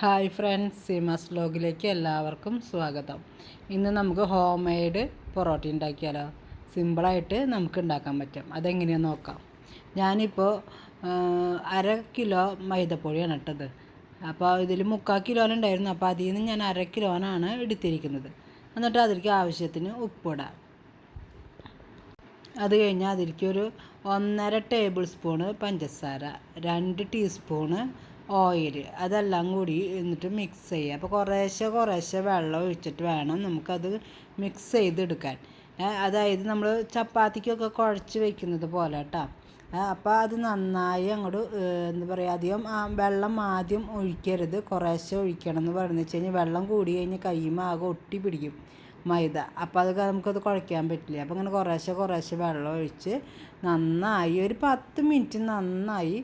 Hi friends Seemas വ്ലോഗിലേക്ക് എല്ലാവർക്കും സ്വാഗതം. ഇന്ന് നമുക്ക് ഹോം മെയ്ഡ് പൊറോട്ട ഉണ്ടാക്കിയാലോ? സിമ്പിളായിട്ട് നമുക്ക് ഉണ്ടാക്കാൻ പറ്റും. അതെങ്ങനെയാണെന്ന് നോക്കാം. ഞാനിപ്പോൾ അര കിലോ മൈദപ്പൊടിയാണ് ഇട്ടത്. അപ്പോൾ ഇതിൽ മുക്കാൽ കിലോനുണ്ടായിരുന്നു. അപ്പോൾ അതിൽ നിന്ന് ഞാൻ അര കിലോനാണ് എടുത്തിരിക്കുന്നത്. എന്നിട്ട് അതിലേക്ക് ആവശ്യത്തിന് ഉപ്പിടാം. അത് കഴിഞ്ഞാൽ അതിലേക്ക് ഒരു ഒന്നര ടേബിൾ സ്പൂണ് പഞ്ചസാര രണ്ട് ടീസ്പൂണ് ഓയിൽ അതെല്ലാം കൂടി എന്നിട്ട് മിക്സ് ചെയ്യുക അപ്പോൾ കുറേശ്ശെ കുറേശ്ശെ വെള്ളം ഒഴിച്ചിട്ട് വേണം നമുക്കത് മിക്സ് ചെയ്തെടുക്കാൻ. അതായത് നമ്മൾ ചപ്പാത്തിക്കൊക്കെ കുഴച്ച് വെക്കുന്നത് പോലെ കേട്ടോ അപ്പോൾ അത് നന്നായി അങ്ങോട്ട് എന്താ പറയുക അധികം വെള്ളം ആദ്യം ഒഴിക്കരുത്. കുറേശ്ശെ ഒഴിക്കണം എന്ന് പറഞ്ഞു വെച്ച് കഴിഞ്ഞാൽ വെള്ളം കൂടി കഴിഞ്ഞാൽ ആകെ ഒട്ടി പിടിക്കും മൈദ. അപ്പോൾ അത് നമുക്കത് കുഴയ്ക്കാൻ പറ്റില്ല. അപ്പോൾ അങ്ങനെ കുറേശ്ശെ കുറേശ്ശെ വെള്ളം ഒഴിച്ച് നന്നായി ഒരു പത്ത് മിനിറ്റ് നന്നായി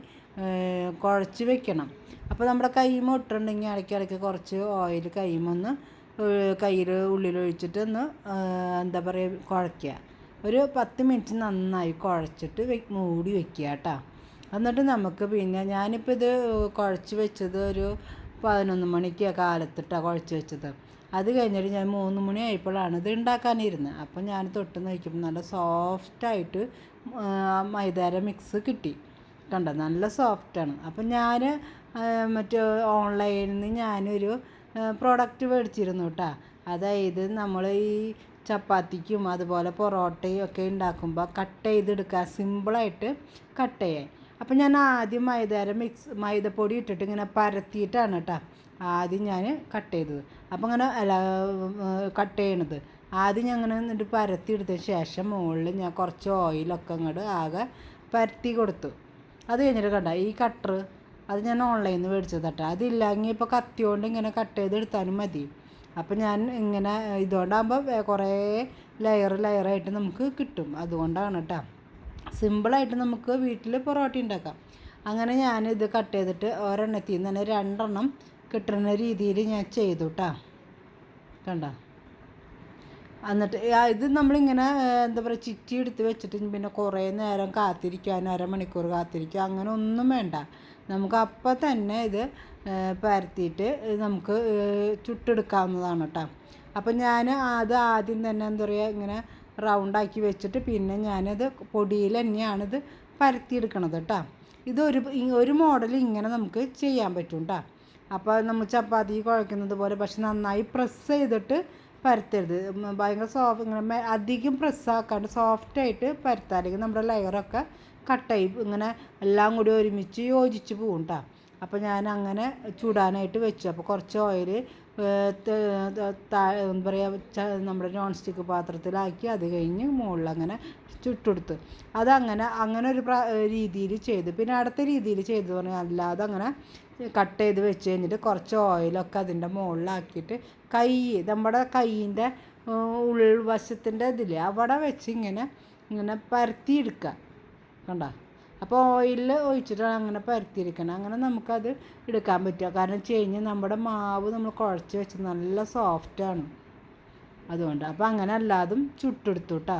കുഴച്ച് വെക്കണം. അപ്പോൾ നമ്മുടെ കൈമ ഇട്ടുണ്ടെങ്കിൽ ഇടയ്ക്കിടയ്ക്ക് കുറച്ച് ഓയിൽ കൈമൊന്ന് കയ്യിൽ ഉള്ളിലൊഴിച്ചിട്ട് ഒന്ന് എന്താ പറയുക കുഴയ്ക്കുക. ഒരു പത്ത് മിനിറ്റ് നന്നായി കുഴച്ചിട്ട് വെ മൂടി വെക്കുക കേട്ടോ. എന്നിട്ട് നമുക്ക് പിന്നെ ഞാനിപ്പോൾ ഇത് കുഴച്ച് വെച്ചത് ഒരു പതിനൊന്ന് മണിക്ക് കാലത്തിട്ടാണ് കുഴച്ച് വെച്ചത്. അത് കഴിഞ്ഞിട്ട് ഞാൻ മൂന്ന് മണി ആയപ്പോഴാണ് ഇത് ഉണ്ടാക്കാനിരുന്നത്. അപ്പം ഞാൻ തൊട്ട് നോക്കിയപ്പോൾ നല്ല സോഫ്റ്റായിട്ട് മൈദാര മിക്സ് കിട്ടി. കണ്ട? നല്ല സോഫ്റ്റാണ് അപ്പം ഞാൻ മറ്റേ ഓൺലൈനിൽ നിന്ന് ഞാനൊരു പ്രോഡക്റ്റ് മേടിച്ചിരുന്നു കേട്ടോ അതായത് നമ്മൾ ഈ ചപ്പാത്തിക്കും അതുപോലെ പൊറോട്ടയും ഒക്കെ ഉണ്ടാക്കുമ്പോൾ കട്ട് ചെയ്തെടുക്കുക സിമ്പിളായിട്ട് കട്ട് ചെയ്യാൻ. അപ്പം ഞാൻ ആദ്യം മൈദാരം മിക്സ് മൈദപ്പൊടി ഇട്ടിട്ട് ഇങ്ങനെ പരത്തിയിട്ടാണ് കേട്ടോ ആദ്യം ഞാൻ കട്ട് ചെയ്തത്. അപ്പം അങ്ങനെ അല്ല കട്ട് ചെയ്യണത്. ആദ്യം ഞാൻ അങ്ങനെ എന്നിട്ട് പരത്തി എടുത്തതിന് ശേഷം മുകളിൽ ഞാൻ കുറച്ച് ഓയിലൊക്കെ അങ്ങോട്ട് ആകെ പരത്തി കൊടുത്തു. അത് കഴിഞ്ഞിട്ട് കണ്ട? ഈ കട്ടർ അത് ഞാൻ ഓൺലൈനിൽ നിന്ന് മേടിച്ചത് കേട്ടോ അതില്ലെങ്കിൽ ഇപ്പോൾ കത്തി കൊണ്ട് ഇങ്ങനെ കട്ട് ചെയ്ത് എടുത്താലും മതി. അപ്പോൾ ഞാൻ ഇങ്ങനെ ഇതുകൊണ്ടാകുമ്പോൾ കുറേ ലെയർ ലെയറായിട്ട് നമുക്ക് കിട്ടും. അതുകൊണ്ടാണ് കേട്ടോ സിമ്പിളായിട്ട് നമുക്ക് വീട്ടിൽ പൊറോട്ട ഉണ്ടാക്കാം അങ്ങനെ ഞാൻ ഇത് കട്ട് ചെയ്തിട്ട് ഒരെണ്ണത്തിൽ നിന്ന് തന്നെ രണ്ടെണ്ണം കിട്ടുന്ന രീതിയിൽ ഞാൻ ചെയ്തു കേട്ടോ കണ്ട? എന്നിട്ട് ഇത് നമ്മളിങ്ങനെ എന്താ പറയുക ചിറ്റി എടുത്ത് വെച്ചിട്ട് പിന്നെ കുറേ നേരം കാത്തിരിക്കാൻ അരമണിക്കൂർ കാത്തിരിക്കുക അങ്ങനെ ഒന്നും വേണ്ട. നമുക്ക് അപ്പം തന്നെ ഇത് പരത്തിയിട്ട് നമുക്ക് ചുട്ടെടുക്കാവുന്നതാണ് കേട്ടോ അപ്പം ഞാൻ അത് ആദ്യം തന്നെ എന്താ പറയുക ഇങ്ങനെ റൗണ്ടാക്കി വെച്ചിട്ട് പിന്നെ ഞാനത് പൊടിയിൽ തന്നെയാണിത് പരത്തിയെടുക്കണത് കേട്ടോ ഇതൊരു ഒരു മോഡൽ ഇങ്ങനെ നമുക്ക് ചെയ്യാൻ പറ്റും കേട്ടോ അപ്പോൾ നമ്മൾ ചപ്പാത്തി കുഴക്കുന്നത് പോലെ പക്ഷെ നന്നായി പ്രസ് ചെയ്തിട്ട് പരത്തരുത്. ഭയങ്കര സോഫ്റ്റ് ഇങ്ങനെ അധികം പ്രസ്സാക്കാണ്ട് സോഫ്റ്റായിട്ട് പരത്താം. അല്ലെങ്കിൽ നമ്മുടെ ലെയറൊക്കെ കട്ടായി ഇങ്ങനെ എല്ലാം കൂടി ഒരുമിച്ച് യോജിച്ച് പോകും കേട്ടോ അപ്പോൾ ഞാൻ അങ്ങനെ ചൂടാനായിട്ട് വെച്ചു. അപ്പോൾ കുറച്ച് ഓയിൽ എന്താ പറയുക നമ്മുടെ നോൺ സ്റ്റിക്ക് പാത്രത്തിലാക്കി അത് കഴിഞ്ഞ് മുകളിൽ അങ്ങനെ ചുട്ടെടുത്ത്. അതങ്ങനെ അങ്ങനെ ഒരു രീതിയിൽ ചെയ്ത്. പിന്നെ അടുത്ത രീതിയിൽ ചെയ്ത് പറഞ്ഞാൽ അല്ലാതെ അങ്ങനെ കട്ട് ചെയ്ത് വെച്ച് കഴിഞ്ഞിട്ട് കുറച്ച് ഓയിലൊക്കെ അതിന്റെ മുകളിലാക്കിയിട്ട് കൈ നമ്മുടെ കൈയിന്റെ ഉൾവശത്തിന്റെ ഇതിൽ അവിടെ വെച്ച് ഇങ്ങനെ ഇങ്ങനെ പരത്തിയെടുക്കുക. കണ്ട? അപ്പോൾ ഓയിലിൽ ഒഴിച്ചിട്ട് അങ്ങനെ പരത്തിയിരിക്കണം. അങ്ങനെ നമുക്കത് എടുക്കാൻ പറ്റുക. കാരണം ചേഞ്ഞ് നമ്മുടെ മാവ് നമ്മൾ കുഴച്ച് വെച്ച് നല്ല സോഫ്റ്റാണ് അതുകൊണ്ട് അപ്പോൾ അങ്ങനെ അല്ലാതും ചുട്ടെടുത്തു കേട്ടോ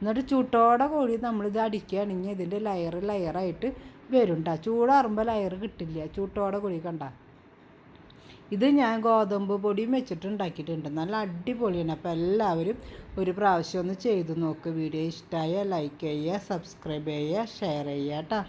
എന്നിട്ട് ചൂട്ടോടെ കൂടി നമ്മളിത് അടിക്കുകയാണെങ്കിൽ ഇതിന്റെ ലെയർ ലെയറായിട്ട് വരും കേട്ടോ ചൂടാറുമ്പോൾ ലെയർ കിട്ടില്ല. ചൂട്ടോടെ കൂടി കണ്ട. ഇത് ഞാൻ ഗോതമ്പ് പൊടിയും വെച്ചിട്ട് ഉണ്ടാക്കിയിട്ടുണ്ട് നല്ല അടിപൊളിയാണ്. അപ്പോൾ എല്ലാവരും ഒരു പ്രാവശ്യം ഒന്ന് ചെയ്തു നോക്ക്. വീഡിയോ ഇഷ്ടമായ ലൈക്ക് ചെയ്യുക സബ്സ്ക്രൈബ് ചെയ്യുക ഷെയർ ചെയ്യുക കേട്ടോ